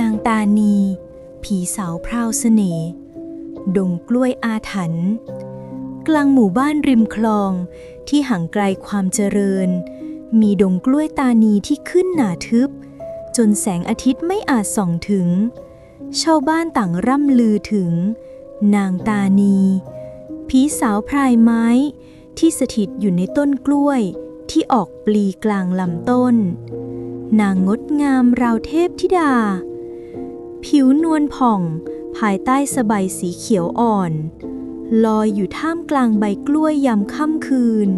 นางตานี ผีสาวพราวเสน่ห์ดงกล้วยอาถรรพ์กลางหมู่บ้านริมคลองที่ห่างไกลความเจริญ มีดงกล้วยตานีที่ขึ้นหนาทึบ จนแสงอาทิตย์ไม่อาจส่องถึง ชาวบ้านต่างร่ำลือถึง นางตานี ผีสาวพรายไม้ที่สถิตอยู่ในต้นกล้วยที่ออกปลีกลางลำต้น นางงดงามราวเทพธิดา ผิวนวลผ่อง ภายใต้สบายสีเขียวอ่อน ลอยอยู่ท่ามกลางใบกล้วยยามค่ำคืน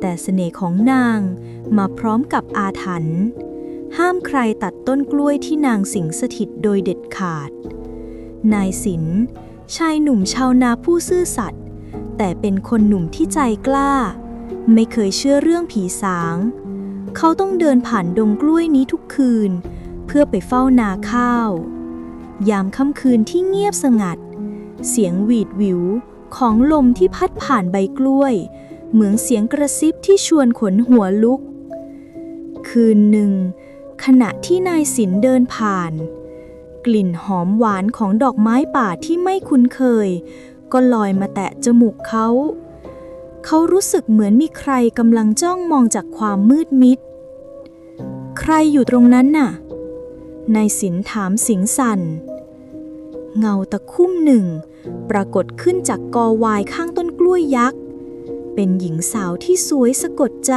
แต่เสน่ห์ของนางมาพร้อมกับอาถรรพ์ห้ามใครตัดต้นกล้วยที่นางสิงสถิตโดยเด็ดขาด นายสินชายหนุ่มชาวนาผู้ซื่อสัตย์แต่เป็นคนหนุ่มที่ใจกล้า ไม่เคยเชื่อเรื่องผีสาง เขาต้องเดินผ่านดงกล้วยนี้ทุกคืน เพื่อไปเฝ้านาข้าว ยามค่ำคืนที่เงียบสงัด เสียงหวีดหวิวของลมที่พัดผ่านใบกล้วย เหมือนเสียงกระซิบที่ชวนขนหัวลุก คืนหนึ่ง ขณะที่นายสินเดินผ่าน กลิ่นหอมหวานของดอกไม้ป่าที่ไม่คุ้นเคย ก็ลอยมาแตะจมูกเขา เขารู้สึกเหมือนมีใครกำลังจ้องมองจากความมืดมิด ใครอยู่ตรงนั้นน่ะ นายสินถามสิงสันเงาตะคุ่มหนึ่ง ปรากฏขึ้นจากกอวายข้างต้นกล้วยยักษ์ เป็นหญิงสาวที่สวยสะกดใจ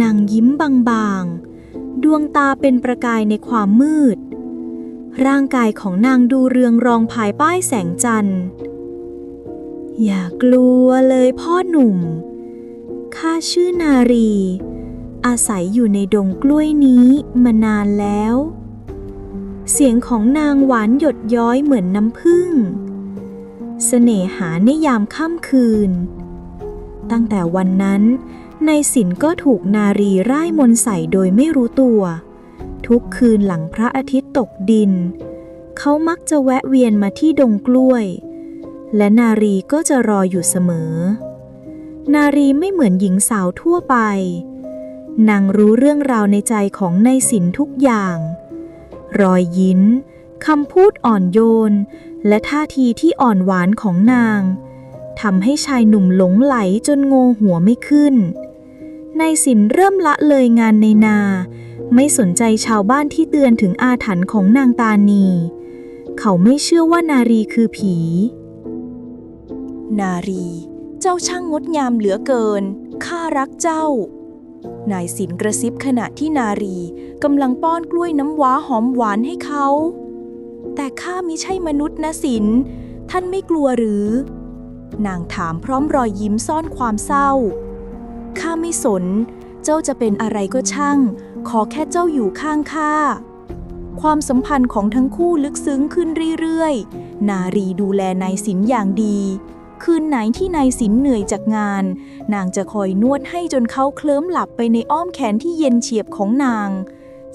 นางยิ้มบางๆ ดวงตาเป็นประกายในความมืด ร่างกายของนางดูเรืองรองภายป้ายแสงจันทร์ อย่ากลัวเลยพ่อหนุ่ม ข้าชื่อนารี อาศัยอยู่ในดงกล้วยนี้มานานแล้ว เสียงของนางหวานหยดย้อยเหมือนน้ำผึ้งเสน่หาในยามค่ำคืน ตั้งแต่วันนั้นนายสินก็ถูกนารีร่ายมนใส่โดยไม่รู้ตัว ทุกคืนหลังพระอาทิตย์ตกดิน เขามักจะแวะเวียนมาที่ดงกล้วย และนารีก็จะรออยู่เสมอ นารีไม่เหมือนหญิงสาวทั่วไป นางรู้เรื่องราวในใจของนายสินทุกอย่าง รอยยิ้มคำพูดอ่อนโยน และท่าทีที่อ่อนหวานของนางทำให้ชายหนุ่มหลงไหลจนโงหัวไม่ขึ้น นายสินเริ่มละเลยงานในนา ไม่สนใจชาวบ้านที่เตือนถึงอาถรรพ์ของนางตานี เขาไม่เชื่อว่านารีคือผี นารี เจ้าช่างงดงามเหลือเกิน ข้ารักเจ้า นายสินกระซิบขณะที่นารีกำลังป้อนกล้วยน้ำว้าหอมหวานให้เขา แต่ข้ามิใช่มนุษย์นะสิน ท่านไม่กลัวหรือ นางถามพร้อมรอยยิ้มซ่อนความเศร้า ข้าไม่สน เจ้าจะเป็นอะไรก็ช่าง ขอแค่เจ้าอยู่ข้างข้า ความสัมพันธ์ของทั้งคู่ลึกซึ้งขึ้นเรื่อยๆ นารีดูแลนายสินอย่างดี คืนไหนที่นายสินเหนื่อยจากงาน นางจะคอยนวดให้จนเขาเคลิ้มหลับไปในอ้อมแขนที่เย็นเฉียบของนาง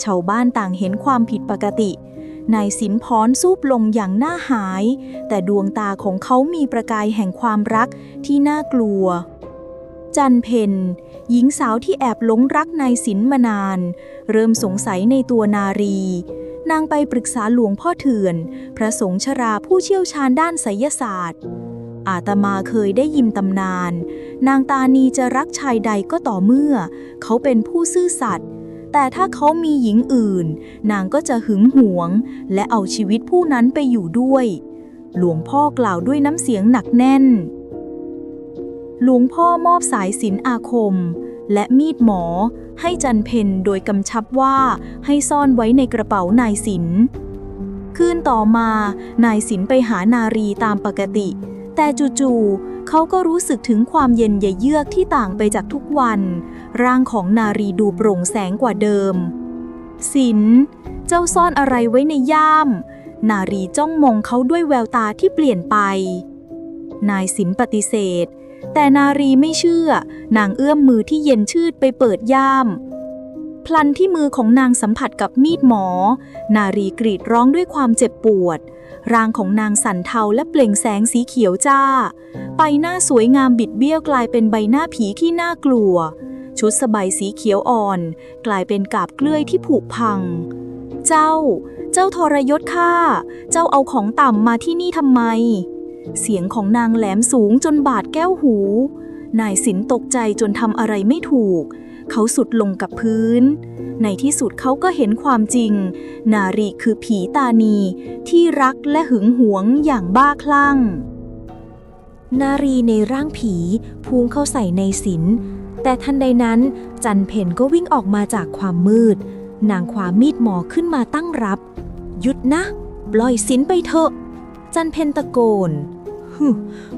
ชาวบ้านต่างเห็นความผิดปกติ นายสินพรสูบลงอย่างน่าหาย แต่ดวงตาของเขามีประกายแห่งความรักที่น่ากลัว จันเพนหญิงสาวที่แอบหลงรักนายสินมานาน เริ่มสงสัยในตัวนารีนางไปปรึกษาหลวงพ่อเถื่อน พระสงฆ์ชราผู้เชี่ยวชาญด้านไสยศาสตร์ อาตมาเคยได้ยินตำนาน นางตานีจะรักชายใดก็ต่อเมื่อ เขาเป็นผู้ซื่อสัตย์แต่ถ้าเขามีหญิงอื่น นางก็จะหึงหวง และเอาชีวิตผู้นั้นไปอยู่ด้วย หลวงพ่อกล่าวด้วยน้ำเสียงหนักแน่น หลวงพ่อมอบสายสินอาคม และมีดหมอให้จันเพนโดยกำชับว่าให้ซ่อนไว้ในกระเป๋านายสินคืนต่อมา นายสินไปหานารีตามปกติ แต่จู่ๆเขาก็รู้สึกถึงความเย็นเยือกที่ต่างไปจากทุกวัน ร่างของนารีดูโปร่งแสงกว่าเดิม สิน เจ้าซ่อนอะไรไว้ในย่าม นารีจ้องมองเขาด้วยแววตาที่เปลี่ยนไป นายสินปฏิเสธ แต่นารีไม่เชื่อ นางเอื้อมมือที่เย็นชืดไปเปิดย่ามพลันที่มือของนางสัมผัสกับมีดหมอ นารีกรีดร้องด้วยความเจ็บปวด ร่างของนางสันเทาและเปล่งแสงสีเขียวจ้าใบหน้าสวยงามบิดเบี้ยวกลายเป็นใบหน้าผีที่น่ากลัว ชุดสบายสีเขียวอ่อน กลายเป็นกาบเกลื่อยที่ผุพัง เจ้า เจ้าทรยศข้า เจ้าเอาของต่ำมาที่นี่ทำไม เสียงของนางแหลมสูงจนบาดแก้วหู นายสินตกใจจนทำอะไรไม่ถูก เขาสุดลงกับพื้น ในที่สุดเขาก็เห็นความจริง นารีคือผีตานี ที่รักและหึงหวงอย่างบ้าคลั่ง นารีในร่างผีพุ่งเข้าใส่ในศิลแต่ทันใดนั้น จันเพนก็วิ่งออกมาจากความมืด นางความมีดหมอขึ้นมาตั้งรับ หยุดนะ ปล่อยศิลไปเถอะ จันเพนตะโกนฮึ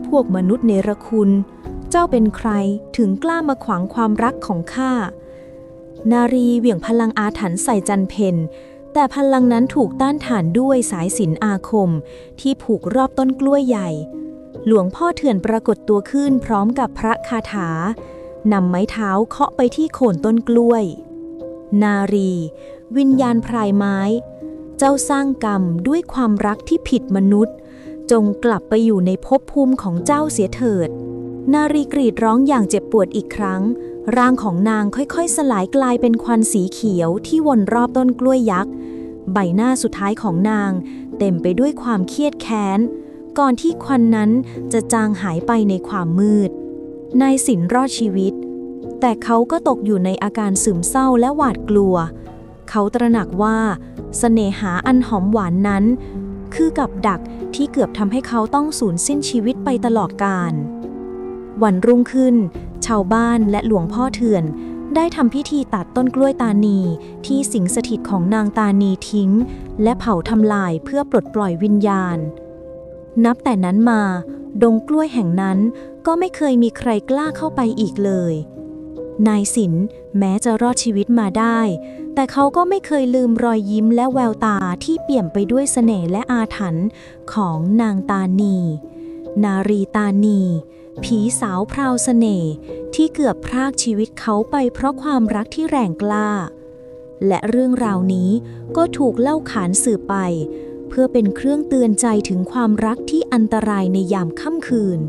พวกมนุษย์เนรคุณ เจ้าเป็นใครถึงกล้ามาขวางความรักของข้า นารีเหวี่ยงพลังอาถรรพ์ใส่จันเพนแต่พลังนั้นถูกต้านทานด้วยสายสินอาคม ที่ผูกรอบต้นกล้วยใหญ่ หลวงพ่อเถื่อนปรากฏตัวขึ้นพร้อมกับพระคาถานำไม้เท้าเคาะไปที่โคนต้นกล้วย นารี วิญญาณพรายไม้ เจ้าสร้างกรรมด้วยความรักที่ผิดมนุษย์ จงกลับไปอยู่ในภพภูมิของเจ้าเสียเถิด นารีกรีดร้องอย่างเจ็บปวดอีกครั้ง ร่างของนางค่อยๆ สลายกลายเป็นควันสีเขียวที่วนรอบต้นกล้วยยักษ์ ใบหน้าสุดท้ายของนาง เต็มไปด้วยความเครียดแค้น ก่อนที่ควันนั้นจะจางหายไปในความมืด นายสินรอดชีวิต แต่เขาก็ตกอยู่ในอาการซึมเศร้าและหวาดกลัว เขาตระหนักว่าสเสน่หาอันหอมหวานนั้น คือกับดักที่เกือบทำให้เขาต้องสูญสิ้นชีวิตไปตลอดกาล วันรุ่งขึ้น ชาวบ้านและหลวงพ่อเถื่อน ได้ทำพิธีตัดต้นกล้วยตานีที่สิงสถิตของนางตานีทิ้ง และเผาทำลายเพื่อปลดปล่อยวิญญาณ นับแต่นั้นมา ดงกล้วยแห่งนั้นก็ไม่เคยมีใครกล้าเข้าไปอีกเลย นายสินแม้จะรอดชีวิตมาได้ แต่เขาก็ไม่เคยลืมรอยยิ้มและแววตาที่เปี่ยมไปด้วยเสน่ห์และอาถรรพ์ของนางตานี นารีตานี ผีสาวพราวเสน่ห์ที่เกือบพรากชีวิตเขาไปเพราะความรักที่แรงกล้า และเรื่องราวนี้ก็ถูกเล่าขานสืบไป เพื่อเป็นเครื่องเตือนใจถึงความรักที่อันตรายในยามค่ำคืน